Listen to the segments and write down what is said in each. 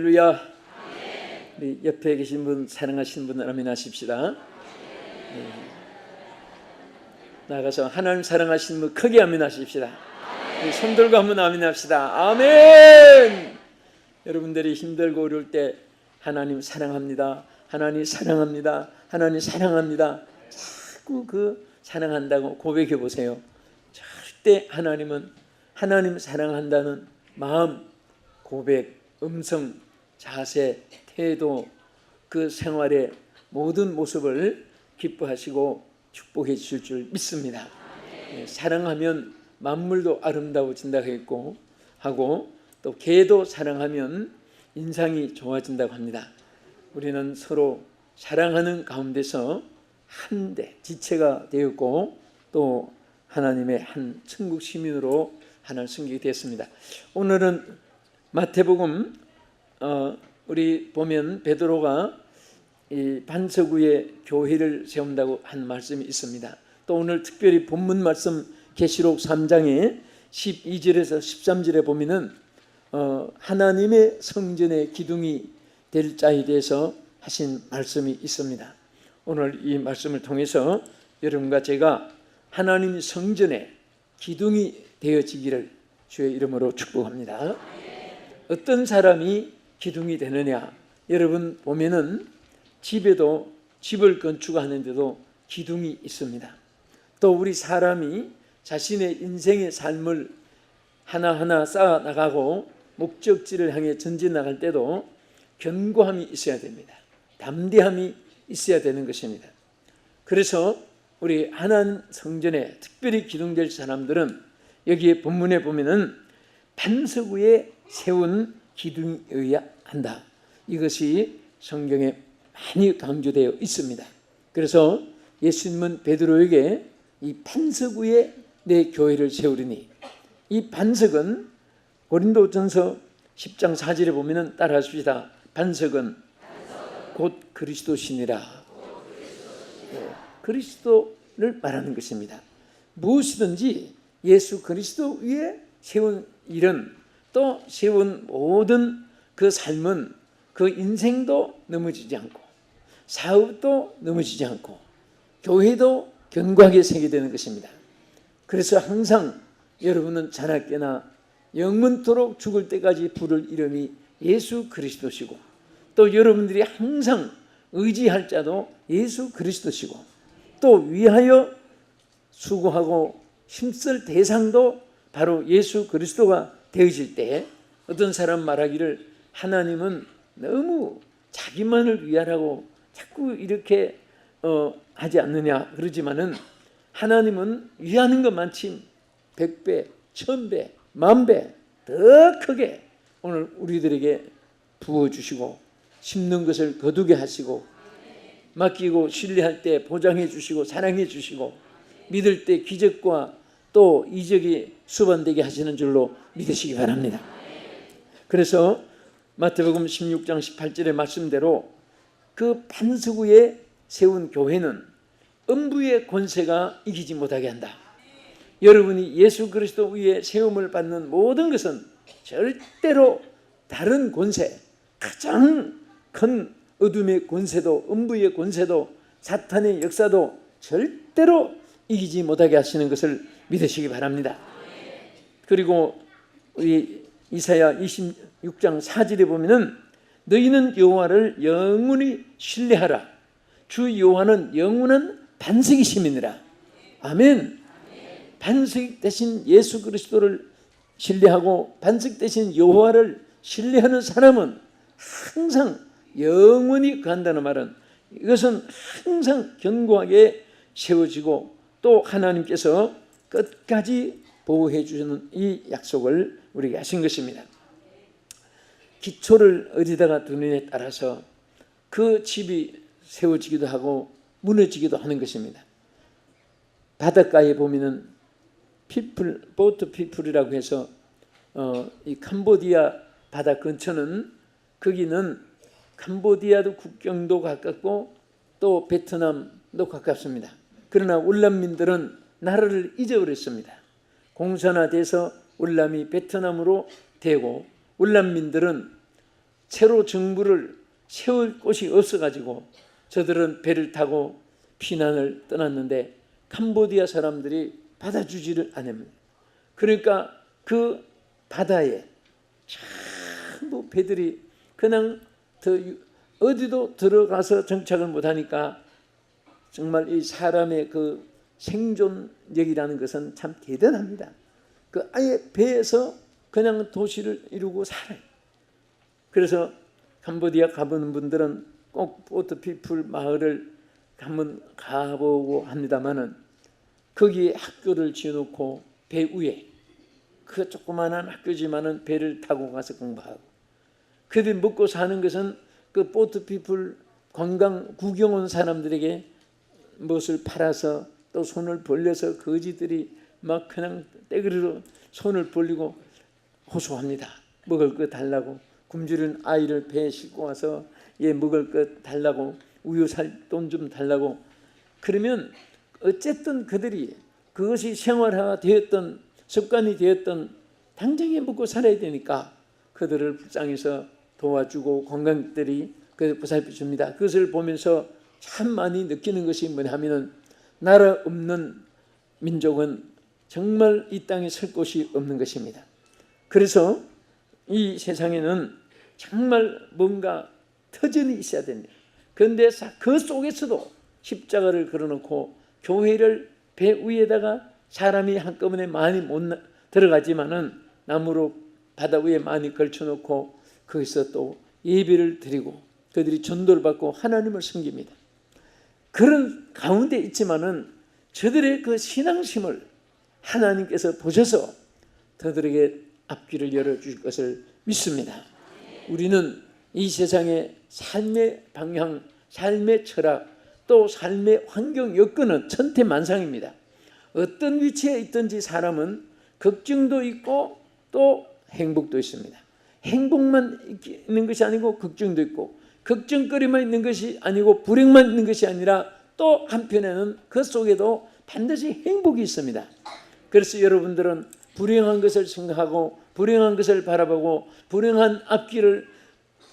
할렐루야. 우리 옆에 계신 분 사랑하시는 분 아멘 하십시다. 네. 나가서 하나님 사랑하시는 분 크게 아멘 하십시다. 우리 손 들고 한번 아멘 합시다. 아멘. 여러분들이 힘들고 어려울 때 하나님 사랑합니다. 하나님 사랑합니다. 하나님 사랑합니다. 자꾸 그 사랑한다고 고백해 보세요. 절대 하나님은 하나님 사랑한다는 마음, 고백, 음성, 자세, 태도, 그 생활의 모든 모습을 기뻐하시고 축복해 주실 줄 믿습니다. 예, 사랑하면 만물도 아름다워진다고 했고 하고 또 개도 사랑하면 인상이 좋아진다고 합니다. 우리는 서로 사랑하는 가운데서 한대 지체가 되었고 또 하나님의 한 천국 시민으로 하나를 숨기게 되었습니다. 오늘은 마태복음 어, 우리 보면 베드로가 이 반석 위에 교회를 세운다고 한 말씀이 있습니다. 또 오늘 특별히 본문 말씀 계시록 3장에 12절에서 13절에 보면은 어, 하나님의 성전의 기둥이 될 자에 대해서 하신 말씀이 있습니다. 오늘 이 말씀을 통해서 여러분과 제가 하나님 성전의 기둥이 되어지기를 주의 이름으로 축복합니다. 어떤 사람이 기둥이 되느냐? 여러분 보면은 집에도 집을 건축하는데도 기둥이 있습니다. 또 우리 사람이 자신의 인생의 삶을 하나하나 쌓아 나가고 목적지를 향해 전진 나갈 때도 견고함이 있어야 됩니다. 담대함이 있어야 되는 것입니다. 그래서 우리 하나님 성전에 특별히 기둥될 사람들은 여기에 본문에 보면은 반석 위에 세운 기둥이어야 한다. 이것이 성경에 많이 강조되어 있습니다. 그래서 예수님은 베드로에게 이 반석 위에 내 교회를 세우리니 이 반석은 고린도전서 10장 4절에 보면은 따라하십시다. 반석은 곧 그리스도시니라. 네, 그리스도를 말하는 것입니다. 무엇이든지 예수 그리스도 위에 세운 일은 또 세운 모든 그 삶은 그 인생도 넘어지지 않고 사업도 넘어지지 않고 교회도 견고하게 세계되는 것입니다. 그래서 항상 여러분은 자나깨나 영문토록 죽을 때까지 부를 이름이 예수 그리스도시고 또 여러분들이 항상 의지할 자도 예수 그리스도시고 또 위하여 수고하고 힘쓸 대상도 바로 예수 그리스도가 되어질 때 어떤 사람 말하기를 하나님은 너무 자기만을 위하라고 자꾸 이렇게 어, 하지 않느냐 그러지만은 하나님은 위하는 것만치 백배, 천배, 만배 더 크게 오늘 우리들에게 부어주시고 심는 것을 거두게 하시고 맡기고 신뢰할 때 보장해 주시고 사랑해 주시고 믿을 때 기적과 또 이적이 수반되게 하시는 줄로 믿으시기 바랍니다. 그래서 마태복음 16장 18절의 말씀대로 그 반석 위에 세운 교회는 음부의 권세가 이기지 못하게 한다. 여러분이 예수 그리스도 위에 세움을 받는 모든 것은 절대로 다른 권세, 가장 큰 어둠의 권세도 음부의 권세도 사탄의 역사도 절대로 이기지 못하게 하시는 것을 믿으시기 바랍니다. 그리고 우리 이사야 26장 4절에 보면은 너희는 여호와를 영원히 신뢰하라. 주 여호와는 영원한 반석이심이니라. 아멘. 반석 대신 예수 그리스도를 신뢰하고 반석 대신 여호와를 신뢰하는 사람은 항상 영원히 간다는 말은 이것은 항상 견고하게 세워지고 또 하나님께서 끝까지 보호해 주시는 이 약속을 우리에게 하신 것입니다. 기초를 어디다가 두느냐에 따라서 그 집이 세워지기도 하고 무너지기도 하는 것입니다. 바닷가에 보면은 피플 보트 피플이라고 해서 어, 이 캄보디아 바다 근처는 거기는 캄보디아도 국경도 가깝고 또 베트남도 가깝습니다. 그러나 울람민들은 나라를 잊어버렸습니다. 공산화돼서 울람이 베트남으로 되고 울람민들은 새로 정부를 세울 곳이 없어가지고 저들은 배를 타고 피난을 떠났는데 캄보디아 사람들이 받아주지를 않습니다. 그러니까 그 바다에 전부 배들이 그냥 더 유- 어디도 들어가서 정착을 못하니까 정말 이 사람의 그 생존력이라는 것은 참 대단합니다. 그 아예 배에서 그냥 도시를 이루고 살아요. 그래서 캄보디아 가보는 분들은 꼭 보트피플 마을을 한번 가보고 합니다만은 거기에 학교를 지어놓고 배 위에 그 조그마한 학교지만은 배를 타고 가서 공부하고 그들이 먹고 사는 것은 그 보트피플 관광 구경 온 사람들에게 무엇을 팔아서 또 손을 벌려서 거지들이 막 그냥 떼그리로 손을 벌리고 호소합니다. 먹을 거 달라고 굶주린 아이를 배에 싣고 와서 얘 먹을 거 달라고 우유 살 돈 좀 달라고 그러면 어쨌든 그들이 그것이 생활화가 되었던 습관이 되었던 당장에 먹고 살아야 되니까 그들을 불쌍해서 도와주고 관광객들이 그 보살펴 줍니다. 그것을 보면서 참 많이 느끼는 것이 뭐냐면은 나라 없는 민족은 정말 이 땅에 설 곳이 없는 것입니다. 그래서 이 세상에는 정말 뭔가 터전이 있어야 됩니다. 그런데 사- 그 속에서도 십자가를 걸어놓고 교회를 배 위에다가 사람이 한꺼번에 많이 못 나- 들어가지만은 나무로 바다 위에 많이 걸쳐놓고 거기서 또 예배를 드리고 그들이 전도를 받고 하나님을 섬깁니다. 그런 가운데 있지만은 저들의 그 신앙심을 하나님께서 보셔서 저들에게 앞길을 열어주실 것을 믿습니다. 우리는 이 세상의 삶의 방향, 삶의 철학, 또 삶의 환경 여건은 천태만상입니다. 어떤 위치에 있든지 사람은 걱정도 있고 또 행복도 있습니다. 행복만 있는 것이 아니고 걱정도 있고 걱정거리만 있는 것이 아니고 불행만 있는 것이 아니라 또 한편에는 그 속에도 반드시 행복이 있습니다. 그래서 여러분들은 불행한 것을 생각하고 불행한 것을 바라보고 불행한 앞길을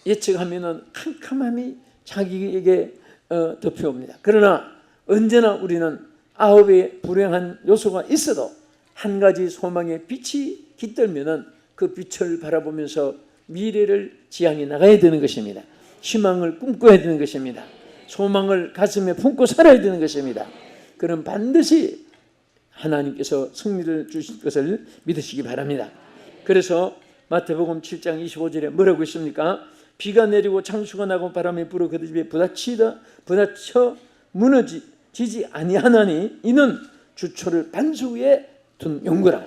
예측하면은 캄캄함이 자기에게 어, 덮여옵니다. 그러나 언제나 우리는 아홉의 불행한 요소가 있어도 한 가지 소망의 빛이 깃들면은 그 빛을 바라보면서 미래를 지향해 나가야 되는 것입니다. 희망을 꿈꿔야 되는 것입니다. 소망을 가슴에 품고 살아야 되는 것입니다. 그럼 반드시 하나님께서 승리를 주실 것을 믿으시기 바랍니다. 그래서 마태복음 7장 25절에 뭐라고 있습니까? 비가 내리고 창수가 나고 바람이 불어 그들 집에 부딪히다 부딪혀 무너지지 아니하나니 이는 주초를 반수 위에 둔 연구라.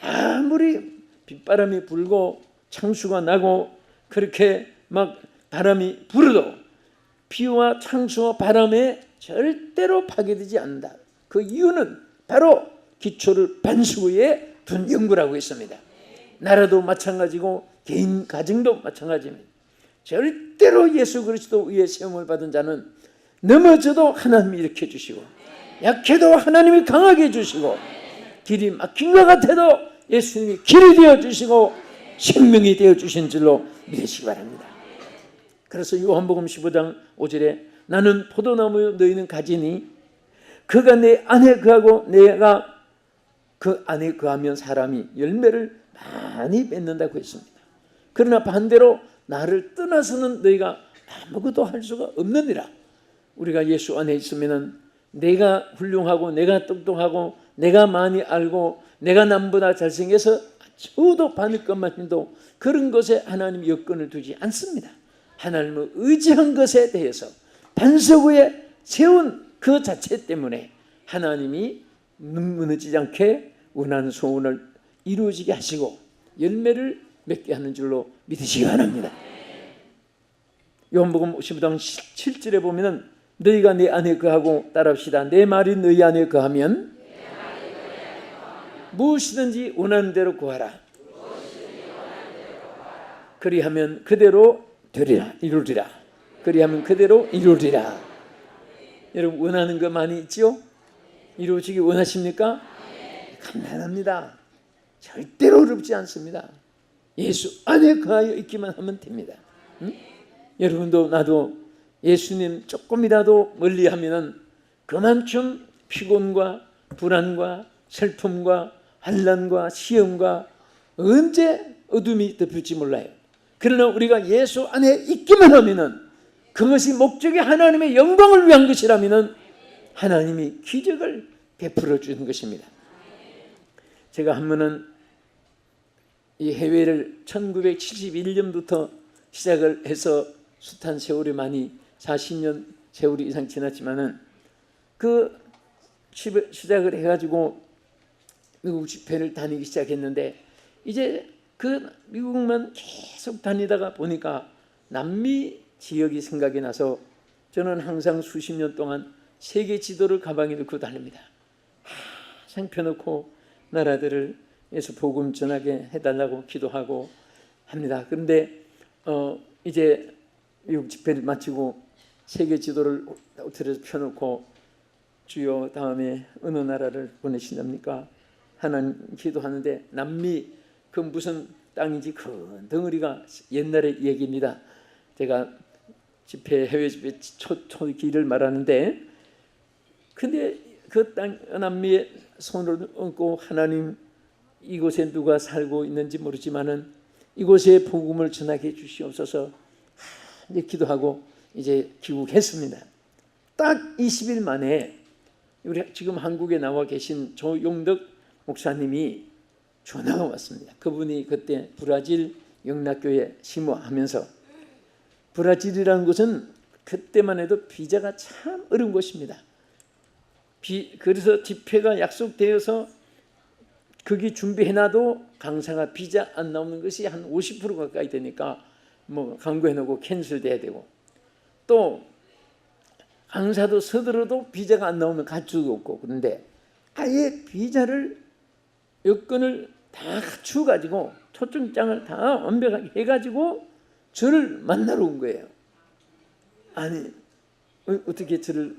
아무리 빗바람이 불고 창수가 나고 그렇게 막 바람이 불어도 비와 창수와 바람에 절대로 파괴되지 않는다. 그 이유는 바로 기초를 반수 위에 둔 연구라고 있습니다. 나라도 마찬가지고 개인 가정도 마찬가지입니다. 절대로 예수 그리스도 위에 세움을 받은 자는 넘어져도 하나님이 일으켜 주시고 약해도 하나님이 강하게 해 주시고 길이 막힌 것 같아도 예수님이 길이 되어 주시고 생명이 되어 주신 줄로 믿으시기 바랍니다. 그래서 요한복음 15장 5절에 나는 포도나무 너희는 가지니 그가 내 안에 거하고 내가 그 안에 거하면 사람이 열매를 많이 맺는다고 했습니다. 그러나 반대로 나를 떠나서는 너희가 아무것도 할 수가 없느니라. 우리가 예수 안에 있으면은 내가 훌륭하고 내가 똑똑하고 내가 많이 알고 내가 남보다 잘생겨서 저도 받을 것만 해도 그런 것에 하나님 여건을 두지 않습니다. 하나님을 의지한 것에 대해서 반석 위에 세운 그 자체 때문에 하나님이 무너지지 않게 원하는 소원을 이루어지게 하시고 열매를 맺게 하는 줄로 믿으시기 바랍니다. 요한복음 15장 7절에 보면은 너희가 내 안에 거하고 따라합시다. 내 말이 너희 안에 거하면 무엇이든지 원하는 대로 구하라. 그리하면 그대로 되리라 이루리라. 그리하면 그대로 이루리라. 여러분 원하는 거 많이 있지요? 이루어지기 원하십니까? 간단합니다. 절대로 어렵지 않습니다. 예수 안에 거하여 있기만 하면 됩니다. 응? 여러분도 나도 예수님 조금이라도 멀리하면은 그만큼 피곤과 불안과 슬픔과 환란과 시험과 언제 어둠이 덮일지 몰라요. 그러나 우리가 예수 안에 있기만 하면은 그것이 목적이 하나님의 영광을 위한 것이라면은 하나님이 기적을 베풀어 주는 것입니다. 제가 한 번은 이 해외를 1971년부터 시작을 해서 숱한 세월이 많이 40년 세월이 이상 지났지만은 그 시- 시작을 해가지고 미국 집회를 다니기 시작했는데 이제 그 미국만 계속 다니다가 보니까 남미 지역이 생각이 나서 저는 항상 수십 년 동안 세계 지도를 가방에 넣고 다닙니다. 항상 펴놓고 나라들을 에서 복음 전하게 해달라고 기도하고 합니다. 그런데 어 이제 미국 집회를 마치고 세계 지도를 호텔에서 펴놓고 주여 다음에 어느 나라를 보내신답니까? 하나님 기도하는데 남미 그 무슨 땅인지 큰 덩어리가 옛날의 얘기입니다. 제가 집회 해외 집회 초, 초기를 말하는데 근데 그 땅 남미에 손을 얹고 하나님 이곳에 누가 살고 있는지 모르지만은 이곳에 복음을 전하게 해 주시옵소서 이제 기도하고 이제 귀국했습니다. 딱 20일 만에 우리 지금 한국에 나와 계신 조용덕 목사님이 전화가 왔습니다. 그분이 그때 브라질 영락교회 심호하면서 브라질이라는 곳은 그때만 해도 비자가 참 어려운 곳입니다. 비, 그래서 집회가 약속되어서 거기 준비해놔도 강사가 비자 안 나오는 것이 한 50% 가까이 되니까 뭐 광고해놓고 캔슬돼야 되고 또 강사도 서들어도 비자가 안 나오면 갈 수가 없고 그런데 아예 비자를 여건을 다 갖추어 가지고 초청장을 다 완벽하게 해가지고 저를 만나러 온 거예요. 아니 어, 어떻게 저를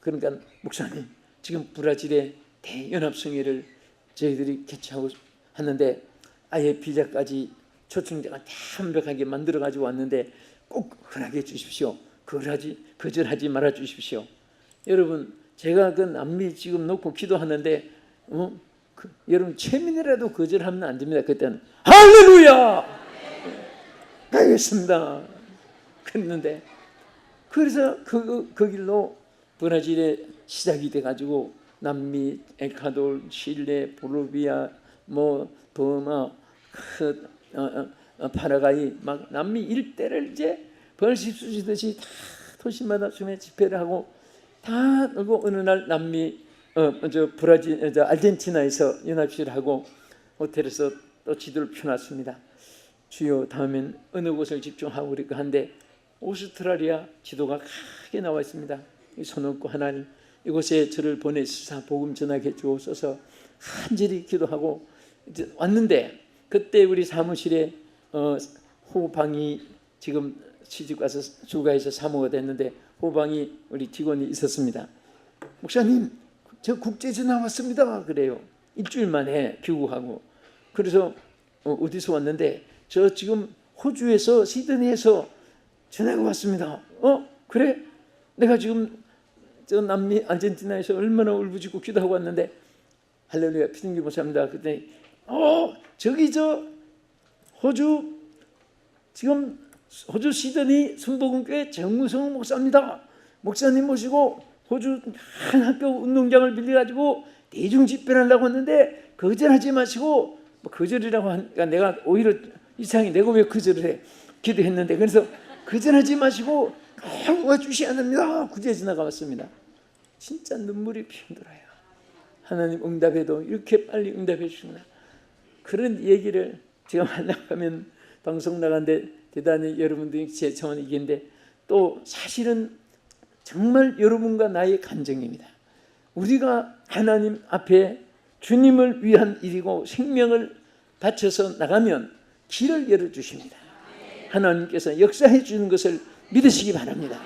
그러니까 목사님 지금 브라질의 대연합성회를 저희들이 개최하고 하는데 아예 비자까지 초청장을 다 완벽하게 만들어 가지고 왔는데 꼭 허락해 주십시오. 거절하지 거절하지 말아 주십시오. 여러분 제가 그 남미 지금 놓고 기도하는데 어? 그, 여러분 최민이라도 거절하면 안 됩니다. 그때는 할렐루야 가겠습니다. 그랬는데 그래서 그, 그 길로 브라질에 시작이 돼가지고 남미, 에콰도르, 칠레, 볼리비아, 뭐 버마, 그, 어, 어, 어, 파라과이 막 남미 일대를 이제 벌집 쑤시듯이 다 도시마다 주에 집회를 하고 다 그리고 어느 날 남미 어 저 브라질 어, 저 아르헨티나에서 연합식을 하고 호텔에서 또 지도를 펴놨습니다. 주요 다음엔 어느 곳을 집중하고 그럴까 한데 오스트라리아 지도가 크게 나와 있습니다. 이 손없고 하나님 이곳에 저를 보내시사 복음 전하게 주옵소서 간절히 기도하고 왔는데 그때 우리 사무실에 어, 호방이 지금 시집 가서 주가에서 사모가 됐는데 호방이 우리 직원이 있었습니다. 목사님 저 국제 전화 왔습니다. 그래요. 일주일 만에 귀국하고 그래서 어, 어디서 왔는데 저 지금 호주에서 시드니에서 전화가 왔습니다. 어 그래? 내가 지금 저 남미 아르헨티나에서 얼마나 울부짖고 기도하고 왔는데 할렐루야 피딩기 목사입니다. 그때 어 저기 저 호주 지금 호주 시드니 순복음교회 정무성 목사입니다. 목사님 모시고 호주 한 학교 운동장을 빌려가지고 대중 집회를 하려고 했는데 거절하지 마시고 뭐 거절이라고 하니까 내가 오히려 이상이 내가 왜 거절을 해 기도했는데 그래서 거절하지 마시고 꼭 와주셔야 됩니다. 구제 지나가 왔습니다. 진짜 눈물이 핑들어요. 하나님 응답해도 이렇게 빨리 응답해 주시구나. 그런 얘기를 제가 하면 방송 나간데 대단히 여러분들이 제 정원 이긴데 또 사실은 정말 여러분과 나의 간증입니다. 우리가 하나님 앞에 주님을 위한 일이고 생명을 바쳐서 나가면 길을 열어 주십니다. 하나님께서 역사해 주는 것을 믿으시기 바랍니다.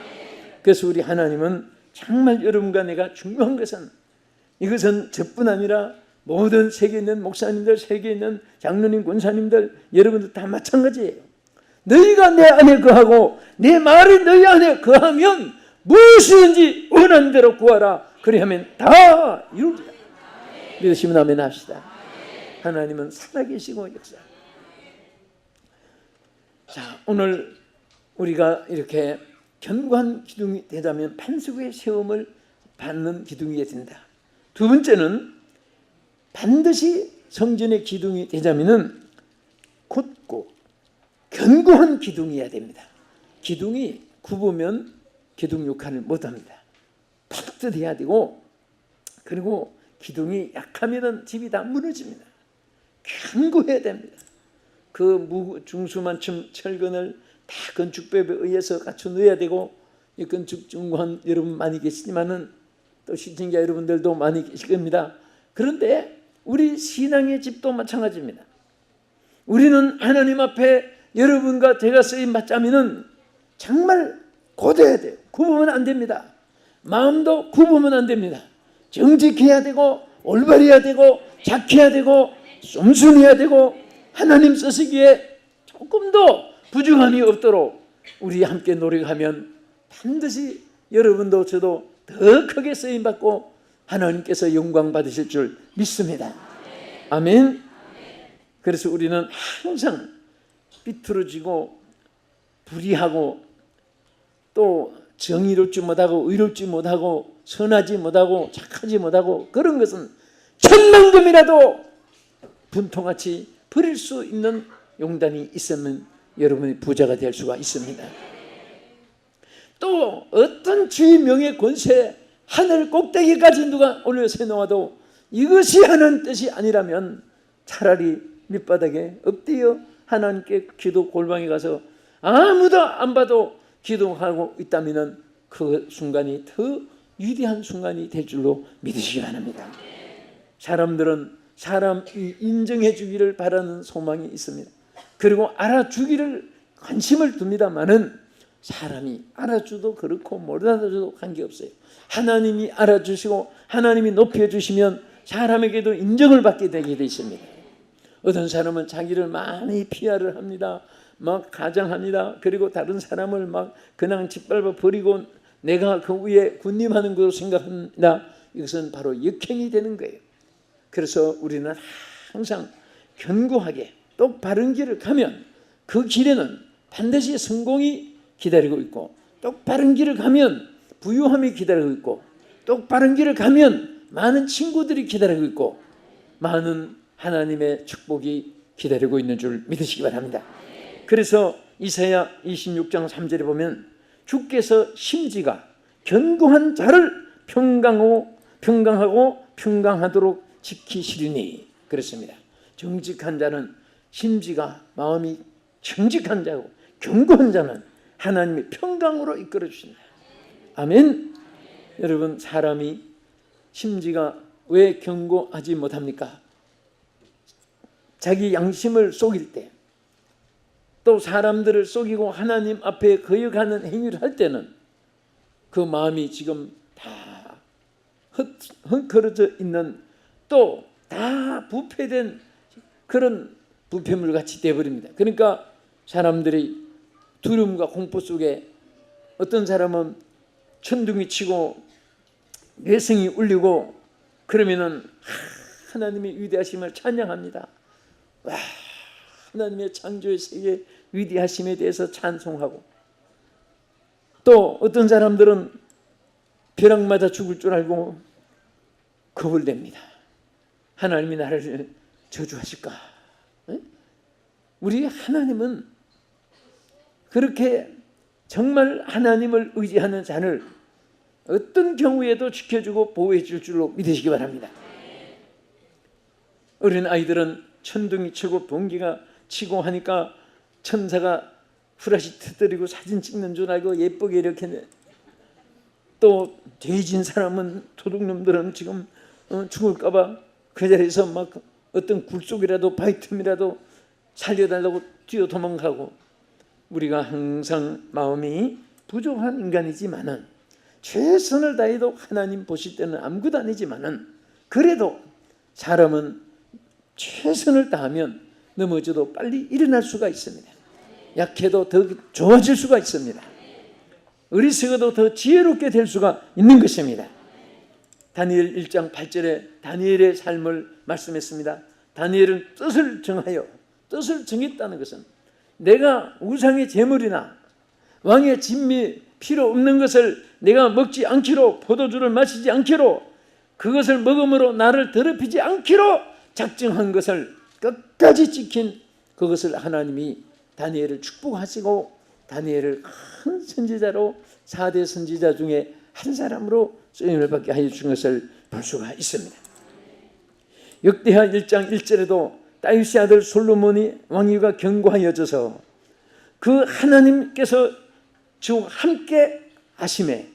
그래서 우리 하나님은 정말 여러분과 내가 중요한 것은 이것은 저뿐 아니라 모든 세계에 있는 목사님들, 세계에 있는 장로님, 권사님들, 여러분들 다 마찬가지예요. 너희가 내 안에 거하고 내 말이 너희 안에 거하면 무엇이든지 원하는 대로 구하라. 그리하면 다 이루리라. 믿으시면 아멘 합시다. 하나님은 살아계시고 역사. 자, 오늘 우리가 이렇게 견고한 기둥이 되자면 반석의 세움을 받는 기둥이 된다. 두 번째는 반드시 성전의 기둥이 되자면은 곧고 견고한 기둥이어야 됩니다. 기둥이 굽으면 기둥 역할을 못합니다. 팍듯해야 되고 그리고 기둥이 약하면은 집이 다 무너집니다. 견고해야 됩니다. 그 무- 중수만큼 철근을 다 건축법에 의해서 갖춰 놓아야 되고 이 건축 중관 여러분 많이 계시지만은 또 시청자 여러분들도 많이 계실 겁니다. 그런데 우리 신앙의 집도 마찬가지입니다. 우리는 하나님 앞에 여러분과 제가 쓰임 받자면은 정말 고대해야 돼요. 굽으면 안 됩니다. 마음도 굽으면 안 됩니다. 정직해야 되고 올바르야 되고 착해야 되고 쏨순해야 되고 하나님 쓰시기에 조금도 부족함이 없도록 우리 함께 노력하면 반드시 여러분도 저도 더 크게 쓰임 받고 하나님께서 영광 받으실 줄 믿습니다. 아멘. 그래서 우리는 항상 삐뚤어지고 불의하고 또 정의롭지 못하고 의롭지 못하고 선하지 못하고 착하지 못하고 그런 것은 천만금이라도 분통같이 버릴 수 있는 용단이 있으면 여러분이 부자가 될 수가 있습니다. 또 어떤 주의 명예 권세 하늘 꼭대기까지 누가 올려서 놓아도 이것이 하는 뜻이 아니라면 차라리 밑바닥에 엎드려 하나님께 기도 골방에 가서 아무도 안 봐도 기도하고 있다면 그 순간이 더 위대한 순간이 될 줄로 믿으시기 바랍니다. 사람들은 사람이 인정해 주기를 바라는 소망이 있습니다. 그리고 알아주기를 관심을 둡니다만은 사람이 알아줘도 그렇고 못 알아줘도 관계없어요. 하나님이 알아주시고 하나님이 높여주시면 사람에게도 인정을 받게 되게 돼 있습니다. 어떤 사람은 자기를 많이 피하를 합니다. 막 가장합니다. 그리고 다른 사람을 막 그냥 짓밟아 버리고 내가 그 위에 군림하는 것으로 생각합니다. 이것은 바로 역행이 되는 거예요. 그래서 우리는 항상 견고하게 똑바른 길을 가면 그 길에는 반드시 성공이 기다리고 있고 똑바른 길을 가면 부유함이 기다리고 있고 똑바른 길을 가면 많은 친구들이 기다리고 있고 많은 하나님의 축복이 기다리고 있는 줄 믿으시기 바랍니다. 그래서 이사야 26장 3절에 보면 주께서 심지가 견고한 자를 평강하고 평강하고 평강하도록 지키시리니 그렇습니다. 정직한 자는 심지가 마음이 정직한 자고 견고한 자는 하나님의 평강으로 이끌어 주신다. 아멘. 여러분 사람이 심지가 왜 견고하지 못합니까? 자기 양심을 속일 때, 또 사람들을 속이고 하나님 앞에 거역하는 행위를 할 때는 그 마음이 지금 다 헛- 헝클어져 있는 또 다 부패된 그런 부패물 같이 되어버립니다. 그러니까 사람들이 두려움과 공포 속에 어떤 사람은 천둥이 치고 뇌성이 울리고 그러면은 하, 하나님의 위대하심을 찬양합니다. 와, 하나님의 창조의 세계 위대하심에 대해서 찬송하고 또 어떤 사람들은 벼락 맞아 죽을 줄 알고 겁을 냅니다. 하나님이 나를 저주하실까? 에? 우리 하나님은 그렇게 정말 하나님을 의지하는 자를 어떤 경우에도 지켜주고 보호해 줄 줄로 믿으시기 바랍니다. 어린 아이들은 천둥이 치고 번개가 치고 하니까 천사가 후라시 터뜨리고 사진 찍는 줄 알고 예쁘게 이렇게 내- 또 죄진 사람은 도둑놈들은 지금 어, 죽을까봐 그 자리에서 막 어떤 굴속이라도 바이틈이라도 살려달라고 뛰어 도망가고 우리가 항상 마음이 부족한 인간이지만은 최선을 다해도 하나님 보실 때는 아무것도 아니지만은 그래도 사람은 최선을 다하면 넘어져도 빨리 일어날 수가 있습니다. 약해도 더 좋아질 수가 있습니다. 어리석어도 더 지혜롭게 될 수가 있는 것입니다. 다니엘 1장 8절에 다니엘의 삶을 말씀했습니다. 다니엘은 뜻을 정하여 뜻을 정했다는 것은 내가 우상의 제물이나 왕의 진미 필요 없는 것을 내가 먹지 않기로 포도주를 마시지 않기로 그것을 먹음으로 나를 더럽히지 않기로 작정한 것을 끝까지 지킨 그것을 하나님이 다니엘을 축복하시고 다니엘을 큰 선지자로 4대 선지자 중에 한 사람으로 쓰임을 받게 하여 준 것을 볼 수가 있습니다. 역대하 1장 1절에도 다윗의 아들 솔로몬이 왕위가 견고하여져서 그 하나님께서 주 함께 하심에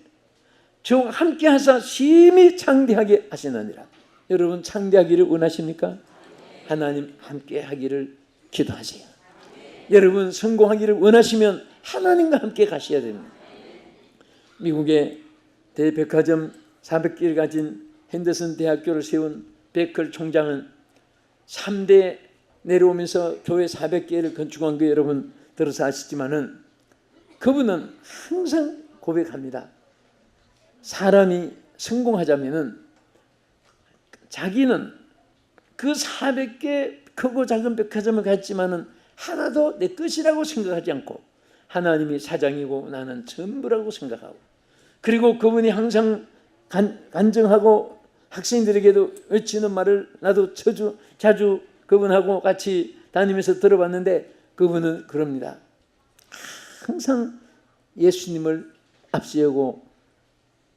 주 함께 하사 심히 창대하게 하시느니라. 여러분 창대하기를 원하십니까? 하나님 함께 하기를 기도하세요. 여러분 성공하기를 원하시면 하나님과 함께 가셔야 됩니다. 미국의 대백화점 400개를 가진 핸더슨 대학교를 세운 베클 총장은 3대 내려오면서 교회 400개를 건축한 거 여러분 들어서 아시지만은 그분은 항상 고백합니다. 사람이 성공하자면은 자기는 그 400개 크고 작은 백화점을 갔지만은 하나도 내 것이라고 생각하지 않고 하나님이 사장이고 나는 전부라고 생각하고 그리고 그분이 항상 간, 간증하고 학생들에게도 외치는 말을 나도 자주 자주 그분하고 같이 다니면서 들어봤는데 그분은 그럽니다. 항상 예수님을 앞세우고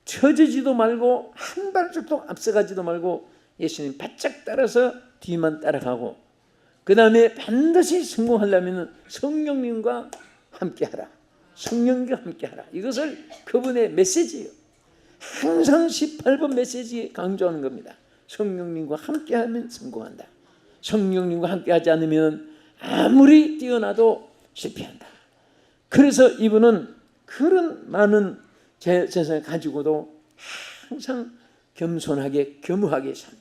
처지지도 말고 한 발짝도 앞서가지도 말고 예수님 바짝 따라서 뒤만 따라가고 그 다음에 반드시 성공하려면 성령님과 함께하라. 성령과 함께하라. 이것을 그분의 메시지예요. 항상 18번 메시지에 강조하는 겁니다. 성령님과 함께하면 성공한다. 성령님과 함께하지 않으면 아무리 뛰어나도 실패한다. 그래서 이분은 그런 많은 재- 재산을 가지고도 항상 겸손하게 겸허하게 산.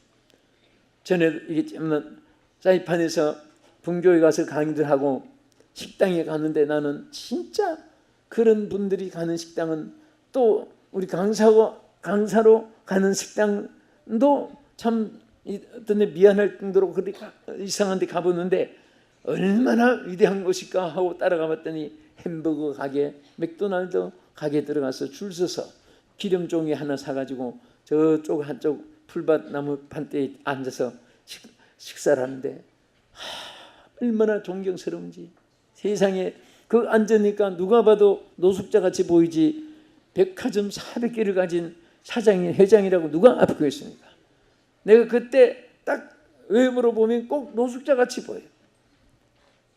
전에 얘기했지만 사이판에서 분교에 가서 강의들 하고 식당에 갔는데 나는 진짜 그런 분들이 가는 식당은 또 우리 강사고 강사로 가는 식당도 참 이- 어떤 데 미안할 정도로 가- 이상한 데 가보는데 얼마나 위대한 것일까 하고 따라가 봤더니 햄버거 가게, 맥도날드 가게 들어가서 줄 서서 기름종이 하나 사가지고 저쪽 한쪽 풀밭 나무 판대에 앉아서 식, 식사를 하는데 하, 얼마나 존경스러운지. 세상에 그 앉으니까 누가 봐도 노숙자 같이 보이지 백화점 400개를 가진 사장이 회장이라고 누가 앞에 있습니까? 내가 그때 딱 외모로 보면 꼭 노숙자 같이 보여요.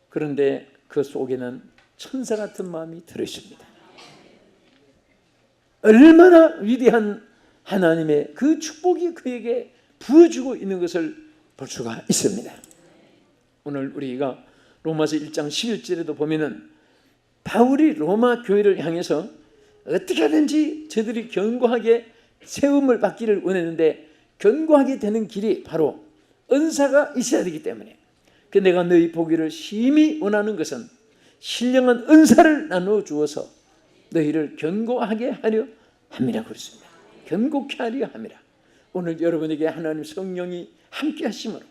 그런데 그 속에는 천사 같은 마음이 들어 있습니다. 얼마나 위대한 하나님의 그 축복이 그에게 부어주고 있는 것을 볼 수가 있습니다. 오늘 우리가 로마서 1장 11절에도 보면은 바울이 로마 교회를 향해서 어떻게 하든지 저들이 견고하게 세움을 받기를 원했는데 견고하게 되는 길이 바로 은사가 있어야 되기 때문에 그 내가 너희 보기를 심히 원하는 것은 신령한 은사를 나누어 주어서 너희를 견고하게 하려 함이라 그랬습니다. 견고케 하려 함이라. 오늘 여러분에게 하나님 성령이 함께 하심으로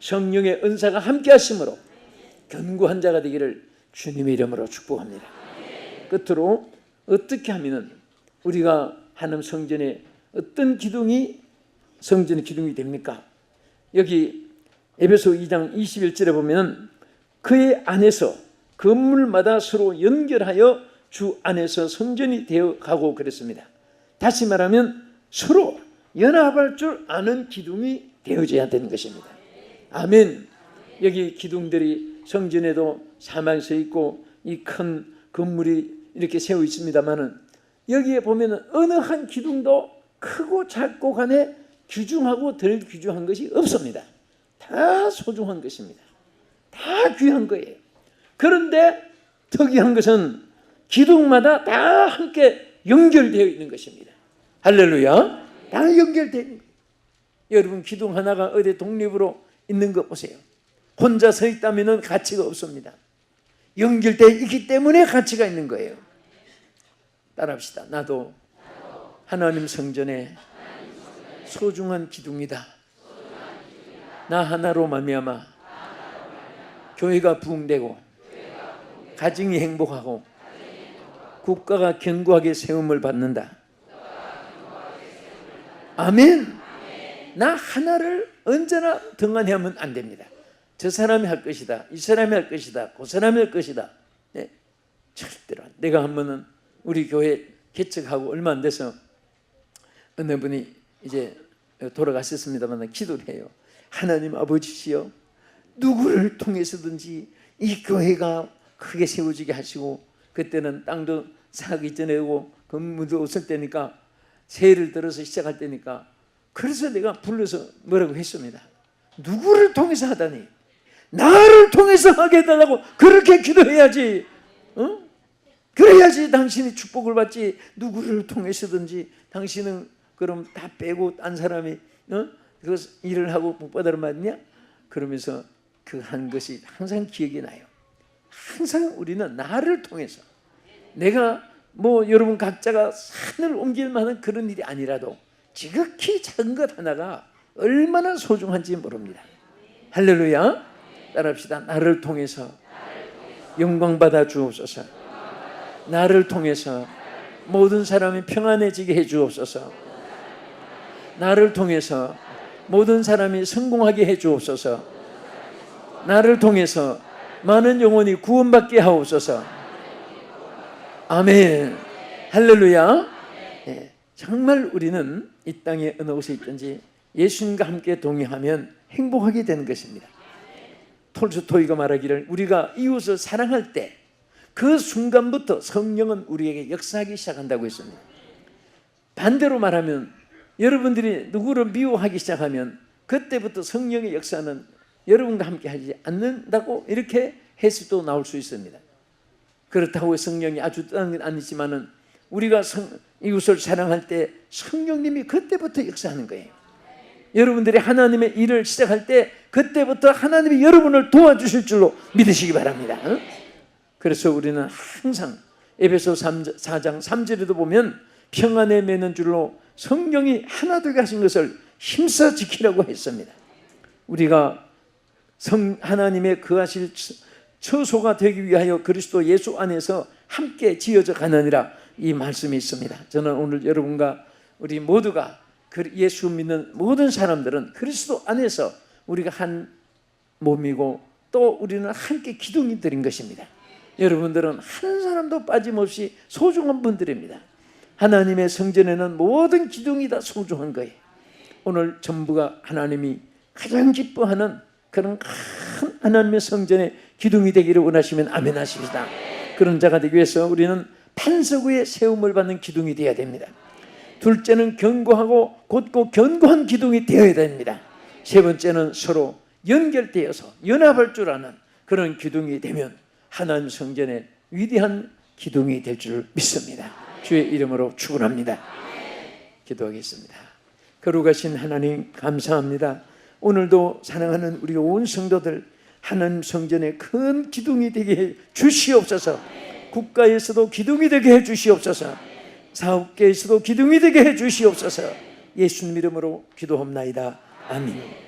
성령의 은사가 함께 하심으로 견고한 자가 되기를 주님의 이름으로 축복합니다. 끝으로 어떻게 하면은 우리가 하나님 성전에 어떤 기둥이 성전의 기둥이 됩니까? 여기 에베소 2장 21절에 보면 그의 안에서 건물마다 서로 연결하여 주 안에서 성전이 되어 가고 그랬습니다. 다시 말하면 서로 연합할 줄 아는 기둥이 되어져야 되는 것입니다. 아멘. 여기 기둥들이 성전에도 사망 서 있고 이 큰 건물이 이렇게 세워 있습니다만은 여기에 보면은 어느 한 기둥도 크고 작고 간에 귀중하고 덜 귀중한 것이 없습니다. 다 소중한 것입니다. 다 귀한 거예요. 그런데 특이한 것은 기둥마다 다 함께 연결되어 있는 것입니다. 할렐루야. 다 연결되어 있는 거예요. 여러분 기둥 하나가 어디 독립으로 있는 거 보세요. 혼자 서 있다면 가치가 없습니다. 연결되어 있기 때문에 가치가 있는 거예요. 따라합시다. 나도 하나님 성전에 소중한 기둥이다. 나 하나로 말미암아 교회가 부흥되고 가정이 행복하고 국가가 견고하게 세움을 받는다. 아멘. 나 하나를 언제나 등한해하면 안 됩니다. 저 사람이 할 것이다. 이 사람이 할 것이다. 그 사람이 할 것이다. 네, 절대로 안. 내가 한 번은 우리 교회 개척하고 얼마 안 돼서 어느 분이 이제 돌아가셨습니다만 기도를 해요. 하나님 아버지시여 누구를 통해서든지 이 교회가 크게 세워지게 하시고 그때는 땅도 사기 전에 오고 건물도 없을 때니까 새해를 들어서 시작할 때니까 그래서 내가 불러서 뭐라고 했습니다. 누구를 통해서 하다니 나를 통해서 하게 해달라고 그렇게 기도해야지. 어? 그래야지 당신이 축복을 받지 누구를 통해서든지 당신은 그럼 다 빼고 딴 사람이 어? 그 일을 하고 복 받으러 맞냐? 그러면서 그 한 것이 항상 기억이 나요. 항상 우리는 나를 통해서 내가 뭐 여러분 각자가 산을 옮길 만한 그런 일이 아니라도 지극히 작은 것 하나가 얼마나 소중한지 모릅니다. 할렐루야. 따라합시다. 나를 통해서 영광 받아 주옵소서. 나를 통해서 모든 사람이 평안해지게 해 주옵소서. 나를 통해서 모든 사람이 성공하게 해 주옵소서. 나를 통해서 많은 영혼이 구원받게 하옵소서. 아멘. 할렐루야. 예, 정말 우리는 이 땅에 어느 곳에 있든지 예수님과 함께 동행하면 행복하게 되는 것입니다. 톨스토이가 말하기를 우리가 이웃을 사랑할 때 그 순간부터 성령은 우리에게 역사하기 시작한다고 했습니다. 반대로 말하면 여러분들이 누구를 미워하기 시작하면 그때부터 성령의 역사는 여러분과 함께 하지 않는다고 이렇게 해석도 나올 수 있습니다. 그렇다고 성령이 아주 떠난 건 아니지만은 우리가 성, 이웃을 사랑할 때 성령님이 그때부터 역사하는 거예요. 여러분들이 하나님의 일을 시작할 때 그때부터 하나님이 여러분을 도와주실 줄로 믿으시기 바랍니다. 응? 그래서 우리는 항상 에베소 4장 3절에도 보면 평안에 매는 줄로 성령이 하나 되게 하신 것을 힘써 지키라고 했습니다. 우리가 성 하나님의 그하실 처소가 되기 위하여 그리스도 예수 안에서 함께 지어져 가느니라 이 말씀이 있습니다. 저는 오늘 여러분과 우리 모두가 그 예수 믿는 모든 사람들은 그리스도 안에서 우리가 한 몸이고 또 우리는 함께 기둥이 들인 것입니다. 여러분들은 한 사람도 빠짐없이 소중한 분들입니다. 하나님의 성전에는 모든 기둥이 다 소중한 거예요. 오늘 전부가 하나님이 가장 기뻐하는 그런 큰 하나님의 성전의 기둥이 되기를 원하시면 아멘 하십시다. 그런 자가 되기 위해서 우리는 반석 위에 세움을 받는 기둥이 되어야 됩니다. 둘째는 견고하고 곧고 견고한 기둥이 되어야 됩니다. 세 번째는 서로 연결되어서 연합할 줄 아는 그런 기둥이 되면 하나님 성전의 위대한 기둥이 될 줄 믿습니다. 주의 이름으로 축원합니다. 기도하겠습니다. 거룩하신 하나님 감사합니다. 오늘도 사랑하는 우리 온 성도들 하나님 성전의 큰 기둥이 되게 해 주시옵소서. 국가에서도 기둥이 되게 해 주시옵소서. 사업계에서도 기둥이 되게 해 주시옵소서. 예수님 이름으로 기도합나이다. 아멘.